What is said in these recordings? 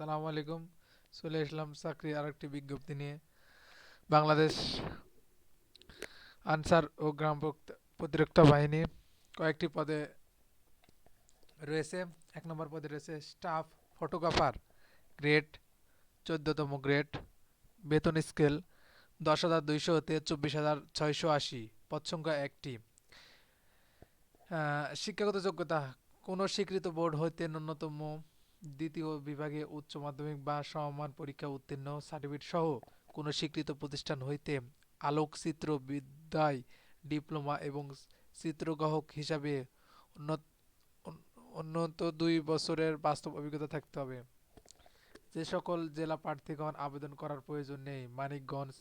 সালামু আলাইকুম। চলে আসলাম চাকরি আরেকটি বিজ্ঞপ্তি নিয়ে। বাংলাদেশ আনসার ও গ্রাম প্রত- প্রতিরক্ষা বাহিনী কয়েকটি পদে রয়েছে। এক নম্বর পদে রয়েছে স্টাফ ফটোগ্রাফার, গ্রেড চোদ্দতম গ্রেড, বেতন স্কেল দশ হাজার দুইশো হতে চব্বিশ হাজার ছয়শো আশি, পদ সংখ্যা একটি। শিক্ষাগত যোগ্যতা, কোনো স্বীকৃত বোর্ড হইতে ন্যূনতম দ্বিতীয় বিভাগে উচ্চ মাধ্যমিক বা সমমান পরীক্ষা উত্তীর্ণ সার্টিফিকেট সহ কোনো স্বীকৃত প্রতিষ্ঠান হইতে আলোকচিত্র বিদ্যায় ডিপ্লোমা এবং চিত্রগ্রাহক হিসাবে উন্নত দুই বছরের বাস্তব অভিজ্ঞতা থাকতে হবে। যে সকল জেলা প্রার্থীগণ আবেদন করার প্রয়োজন নেই, মানিকগঞ্জ,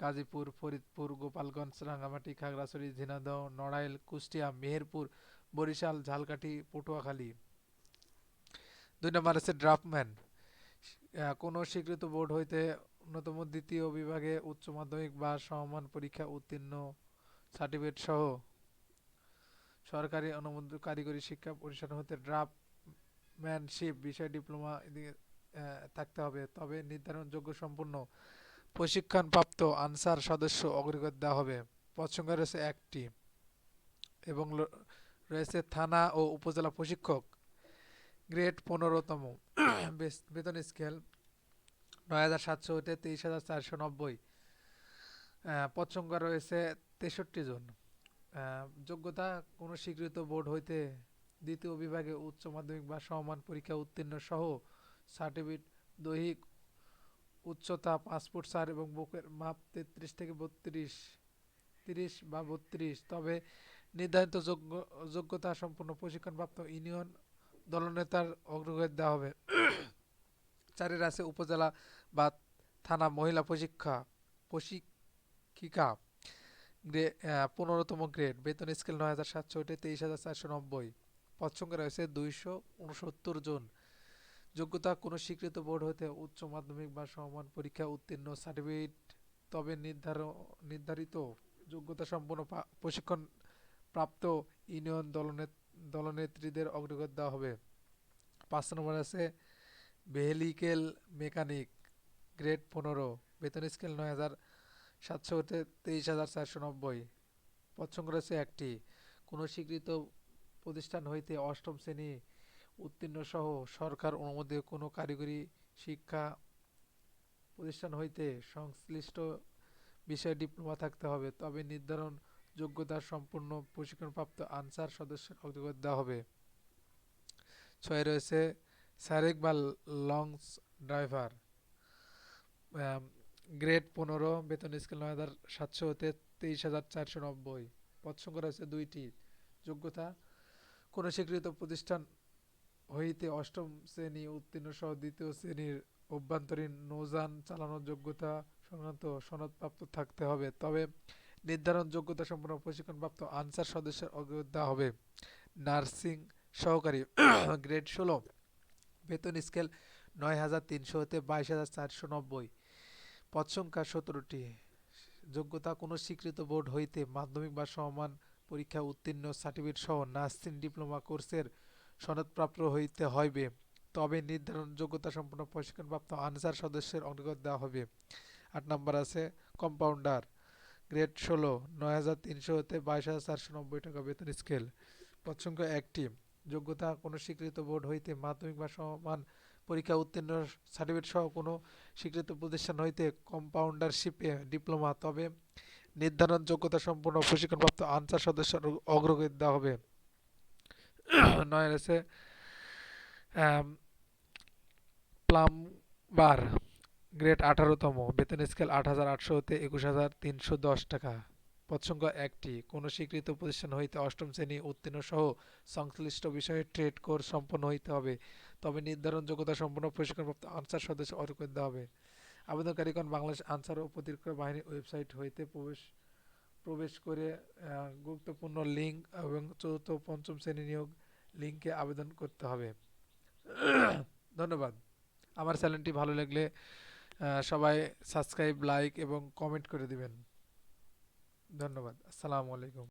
গাজীপুর, ফরিদপুর, গোপালগঞ্জ, রাঙ্গামাটি, খাগড়াছড়ি, ঝিনাইদহ, নড়াইল, কুষ্টিয়া, মেহেরপুর, বরিশাল, ঝালকাঠি, পটুয়াখালী। দুই নম্বর আছে ড্রাফটম্যান। কোনো স্বীকৃত বোর্ড হইতে অন্যতম দ্বিতীয় বিভাগে উচ্চ মাধ্যমিক বা সমমান পরীক্ষা উত্তীর্ণ সার্টিফিকেট সহ সরকারি অনুমোদিত কারিগরি শিক্ষা প্রতিষ্ঠান হতে ড্রাফটম্যানশিপ বিষয় ডিপ্লোমা থাকতে হবে। তবে নির্ধারণ যোগ্য সম্পূর্ণ প্রশিক্ষণপ্রাপ্ত আনসার সদস্য অগ্রগতি দেওয়া হবে। সংখ্যা রয়েছে একটি এবং রয়েছে থানা ও উপজেলা প্রশিক্ষক। গ্রেড পনেরোতম। বেতন স্কেল নয় হাজার সাতশো হতে তেইশ হাজার চারশো নব্বই। পদ সংখ্যা রয়েছে তেষট্টি জন। যোগ্যতা, কোনো স্বীকৃত বোর্ড হইতে দ্বিতীয় বিভাগে উচ্চ মাধ্যমিক বা সমমান পরীক্ষা উত্তীর্ণ সহ সার্টিফিকেট, দৈহিক উচ্চতা পাসপোর্ট চার এবং বুকের মাপ তেত্রিশ থেকে বত্রিশ, তিরিশ বা বত্রিশ। তবে নির্ধারিত যোগ্য, যোগ্যতা সম্পন্ন প্রশিক্ষণপ্রাপ্ত ইউনিয়ন দলনেতার অগ্রগতি দেওয়া হবে। চারের আছে উপজেলা বা থানা মহিলা প্রশিক্ষা, প্রশিক্ষিকা গ্রে পনেরোতম গ্রেড। বেতন স্কেল নয় হাজার সাতশো হতে তেইশ হাজার চারশো নব্বই। পদ সংখ্যা রয়েছে দুইশো উনসত্তর জন। যোগ্যতা, কোনো স্বীকৃত বোর্ড হতে উচ্চ মাধ্যমিক বা সমমান পরীক্ষা উত্তীর্ণ সার্টিফিকেট তবে নির্ধারিত যোগ্যতা সম্পন্ন প্রশিক্ষণ প্রাপ্ত ইউনিয়ন দলনেত দলনেত্রীদের অগ্রগতি দেওয়া হবে। পাঁচ নম্বর আছে ভেহিকেল মেকানিক, গ্রেড পনেরো, বেতন স্কেল নয় হাজার সাতশো হতে তেইশ হাজার চারশো নব্বই। পছন্দ আছে একটি, কোনো স্বীকৃত প্রতিষ্ঠান হইতে অষ্টম শ্রেণি উত্তীর্ণ সহ সরকার অনুমোদিত কোনো কারিগরি শিক্ষা প্রতিষ্ঠান হইতে সংশ্লিষ্ট বিষয়ে ডিপ্লোমা থাকতে হবে, তবে নির্ধারণ যোগ্যতা সম্পূর্ণ প্রশিক্ষণপ্রাপ্ত আনসার সদস্যের অগ্রগতি দেওয়া হবে। ছয় রয়েছে সারেক বা লঞ্চ ড্রাইভার। গ্রেড পনেরো, বেতন স্কেল নয় হাজার সাতশো হতে তেইশ হাজার চারশো নব্বই। পদ সংখ্যা রয়েছে দুইটি। যোগ্যতা, কোনো স্বীকৃত প্রতিষ্ঠান হইতে অষ্টম শ্রেণি উত্তীর্ণ সহ দ্বিতীয় শ্রেণির অভ্যন্তরীণ নৌযান চালানোর যোগ্যতা সংক্রান্ত সনদপ্রাপ্ত থাকতে হবে। তবে নির্ধারণ যোগ্যতা সম্পন্ন প্রশিক্ষণপ্রাপ্ত আনসার সদস্যের অগ্রগতি দেওয়া হবে নার্সিং সহকারী। গ্রেড ষোলো। বেতন স্কেল নয় হাজার তিনশো হতে বাইশ হাজার চারশো নব্বই। পদ সংখ্যা সতেরোটি। যোগ্যতা কোনো স্বীকৃত বোর্ড হইতে মাধ্যমিক বা সমান পরীক্ষা উত্তীর্ণ সার্টিফিকেট সহ নার্সিং ডিপ্লোমা কোর্সের সনদপ্রাপ্ত হইতে হইবে। তবে নির্ধারণ যোগ্যতা সম্পন্ন প্রশিক্ষণপ্রাপ্ত আনসার সদস্যের অন্তর্গত দেওয়া হবে। আট নম্বর আছে কম্পাউন্ডার। গ্রেড ষোলো, নয় হাজার তিনশো হতে বাইশ হাজার চারশো নব্বই টাকা বেতন স্কেল। পদ সংখ্যা একটি। যোগ্যতা কোনো স্বীকৃত বোর্ড হইতে মাধ্যমিক বা সমান পরীক্ষা উত্তীর্ণ সার্টিফিকেট সহ কোনো স্বীকৃত প্রতিষ্ঠান হইতে কম্পাউন্ডারশিপে ডিপ্লোমা, তবে নির্ধারণ যোগ্যতা সম্পূর্ণ প্রশিক্ষণপ্রাপ্ত আনসার সদস্যের অগ্রগতি দেওয়া হবে। নয় আছে প্লাম্বার। গ্রেড আঠারোতম, বেতন স্কেল আট হাজার আটশো হতে একুশ হাজার তিনশো দশ টাকা। পদ সংখ্যা একটি, কোনো স্বীকৃত প্রতিষ্ঠান হইতে অষ্টম শ্রেণি উত্তীর্ণ সহ সংশ্লিষ্ট বিষয়ে ট্রেড কোর্স সম্পন্ন হইতে হবে, তবে নির্ধারণ যোগ্যতা সম্পন্ন প্রশিক্ষণপ্রাপ্ত আনসার সদস্য অর্জন দেওয়া হবে। আবেদনকারীগণ বাংলাদেশ আনসার ও প্রতিরক্ষা বাহিনীর ওয়েবসাইট হইতে প্রবেশ প্রবেশ করে গুরুত্বপূর্ণ লিঙ্ক এবং চতুর্থ পঞ্চম শ্রেণি নিয়োগ লিঙ্কে আবেদন করতে হবে। ধন্যবাদ। আমার চ্যানেলটি ভালো লাগলে সবাই সাবস্ক্রাইব লাইক এবং কমেন্ট করে দিবেন। ধন্যবাদ। আসসালামু আলাইকুম।